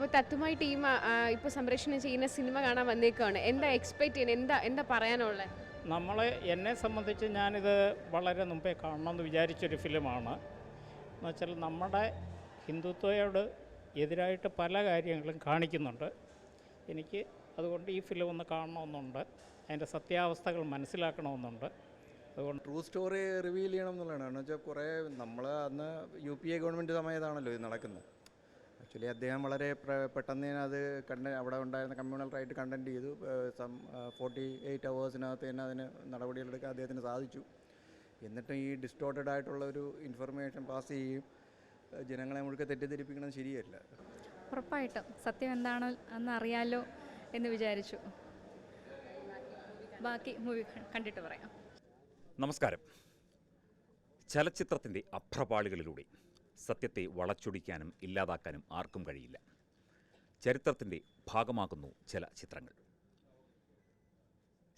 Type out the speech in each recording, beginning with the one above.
അപ്പോൾ തത്തുമായി ടീം ഇപ്പോൾ സംപ്രേഷണം ചെയ്യുന്ന സിനിമ കാണാൻ വന്നേക്കാണ് എന്താ എക്സ്പെക്ട് ചെയ്യുന്നത് എന്താ എന്താ പറയാനുള്ളത് നമ്മൾ എന്നെ സംബന്ധിച്ച് ഞാനിത് വളരെ മുമ്പേ കാണണമെന്ന് വിചാരിച്ചൊരു ഫിലിമാണ്. എന്നുവെച്ചാൽ നമ്മുടെ ഹിന്ദുത്വയോട് എതിരായിട്ട് പല കാര്യങ്ങളും കാണിക്കുന്നുണ്ട്. എനിക്ക് അതുകൊണ്ട് ഈ ഫിലിം ഒന്ന് കാണണമെന്നുണ്ട് അതിന്റെ സത്യാവസ്ഥകൾ മനസ്സിലാക്കണമെന്നുണ്ട് അതുകൊണ്ട് ട്രൂ സ്റ്റോറി റിവീൽ ചെയ്യണം എന്നുള്ളതാണ്. കാരണം വെച്ചാൽ കുറേ നമ്മൾ അന്ന് യു പി എ ഗവൺമെന്റ് സമയത്താണല്ലോ ഇത് നടക്കുന്നത്. ആക്ച്വലി അദ്ദേഹം വളരെ പെട്ടെന്ന് തന്നെ അത് കണ്ട അവിടെ ഉണ്ടായിരുന്ന കമ്മ്യൂണൽ റൈറ്റ് കണ്ടന്റ് ചെയ്തു സം ഫോർട്ടി എയ്റ്റ് അവേഴ്സിനകത്ത് തന്നെ അതിന് നടപടികളെടുക്കാൻ അദ്ദേഹത്തിന് സാധിച്ചു. എന്നിട്ടും ഈ ഡിസ്റ്റോർട്ടഡ് ആയിട്ടുള്ള ഒരു ഇൻഫർമേഷൻ പാസ് ചെയ്യുകയും ജനങ്ങളെ മുഴുക്കെ തെറ്റിദ്ധരിപ്പിക്കണം ശരിയല്ല. ഉറപ്പായിട്ടും. സത്യം എന്താണ് എന്ന് അറിയാലോ എന്ന് വിചാരിച്ചു. ബാക്കി മൂവി കണ്ടിട്ട് പറയാം. നമസ്കാരം. ചലച്ചിത്രത്തിന്റെ അഭ്രപാളികളിലൂടെ സത്യത്തെ വളച്ചൊടിക്കാനും ഇല്ലാതാക്കാനും ആർക്കും കഴിയില്ല. ചരിത്രത്തിന്റെ ഭാഗമാകുന്നു ചില ചിത്രങ്ങൾ.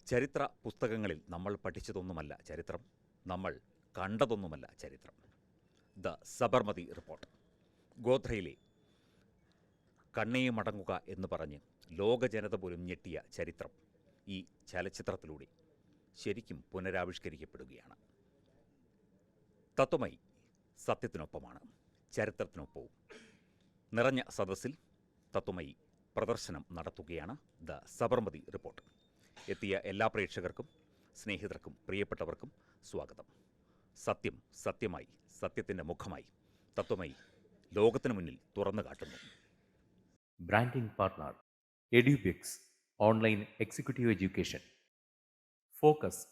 ചരിത്ര പുസ്തകങ്ങളിൽ നമ്മൾ പഠിച്ചതൊന്നുമല്ല ചരിത്രം നമ്മൾ കണ്ടതൊന്നുമല്ല ചരിത്രം. The Sabarmati report. ഗോധ്രയിലെ കണ്ണയെ മടങ്ങുക എന്ന് പറഞ്ഞ് ലോക ജനത പോലും ഞെട്ടിയ ചരിത്രം ഈ ചലച്ചിത്രത്തിലൂടെ ശരിക്കും പുനരാവിഷ്കരിക്കപ്പെടുകയാണ്. തത്വമയി സത്യത്തിനൊപ്പമാണ് ചരിത്രത്തിനൊപ്പവും. നിറഞ്ഞ സദസ്സിൽ തത്വമയി പ്രദർശനം നടത്തുകയാണ് ദ സബർമതി റിപ്പോർട്ട്. എത്തിയ എല്ലാ പ്രേക്ഷകർക്കും സ്നേഹിതർക്കും പ്രിയപ്പെട്ടവർക്കും സ്വാഗതം. സത്യം സത്യമായി സത്യത്തിന്റെ മുഖമായി തത്വമയി ലോകത്തിന് മുന്നിൽ തുറന്നു കാട്ടുന്നു. Branding partner Edubix online executive education focus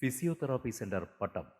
physiotherapy centre Pattom